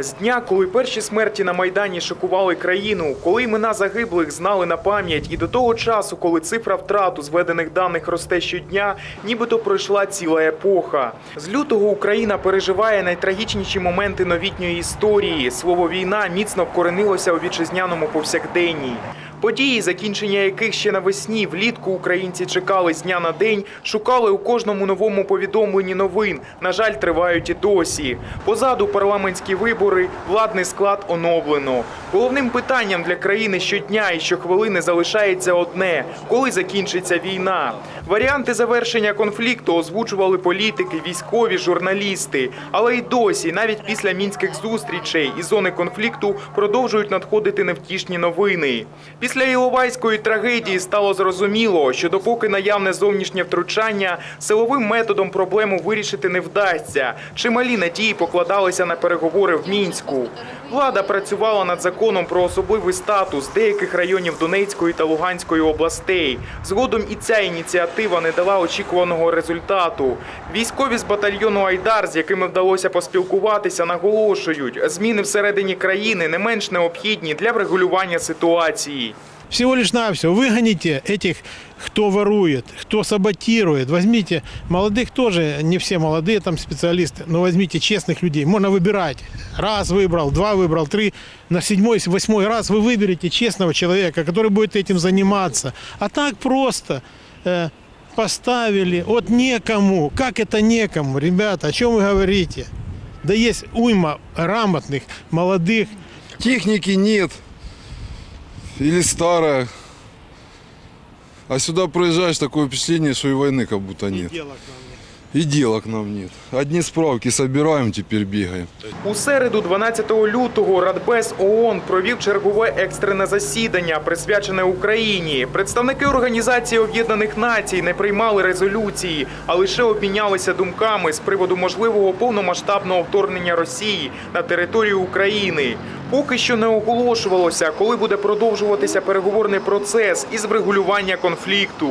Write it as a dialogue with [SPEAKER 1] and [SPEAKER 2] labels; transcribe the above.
[SPEAKER 1] З дня, коли перші смерті на майдані шокували країну, коли імена загиблих знали на пам'ять, і до того часу, коли цифра втрат у зведених даних росте щодня, нібито пройшла ціла епоха. З лютого Україна переживає найтрагічніші моменти новітньої історії. Слово війна міцно вкоренилося у вітчизняному повсякденні. Події, закінчення яких ще навесні влітку українці чекали з дня на день, шукали у кожному новому повідомленні новин. На жаль, тривають і досі. Позаду парламентські вибори, владний склад оновлено. Головним питанням для країни щодня і щохвилини залишається одне: коли закінчиться війна. Варіанти завершення конфлікту озвучували політики, військові, журналісти. Але й досі, навіть після мінських зустрічей із зони конфлікту продовжують надходити невтішні новини. Після Іловайської трагедії стало зрозуміло, що допоки наявне зовнішнє втручання, силовим методом проблему вирішити не вдасться. Чималі надії покладалися на переговори в мінську. Влада працювала над законом про особливий статус деяких районів Донецької та Луганської областей. Згодом і ця ініціатива не дала очікуваного результату. Військові з батальйону Айдар, з якими вдалося поспілкуватися, наголошують, зміни всередині країни не менш необхідні для врегулювання ситуації.
[SPEAKER 2] Всего лишь навсего выгоните этих, кто ворует, кто саботирует. Возьмите молодых тоже, не все молодые там специалисты, но возьмите честных людей. Можно выбирать. Раз выбрал, два выбрал, три. На седьмой, восьмой раз вы выберете честного человека, который будет этим заниматься. А так просто э, поставили, вот некому. Как это некому, ребята, о чем вы говорите? Да есть уйма грамотных, молодых,
[SPEAKER 3] Техники нет. Или старая. А сюда проезжаешь, такое впечатление, что и войны как будто нет. И дела к нам нет. Одни справки собираем, теперь бегаем.
[SPEAKER 1] У середу, 12 лютого, Радбез ООН провів чергове екстрене засідання, присвячене Україні. Представники Організації Об'єднаних Націй не приймали резолюції, а лише обмінялися думками з приводу можливого повномасштабного вторгнення Росії на територію України. Поки що не оголошувалося, коли буде продовжуватися переговорний процес із врегулювання конфлікту.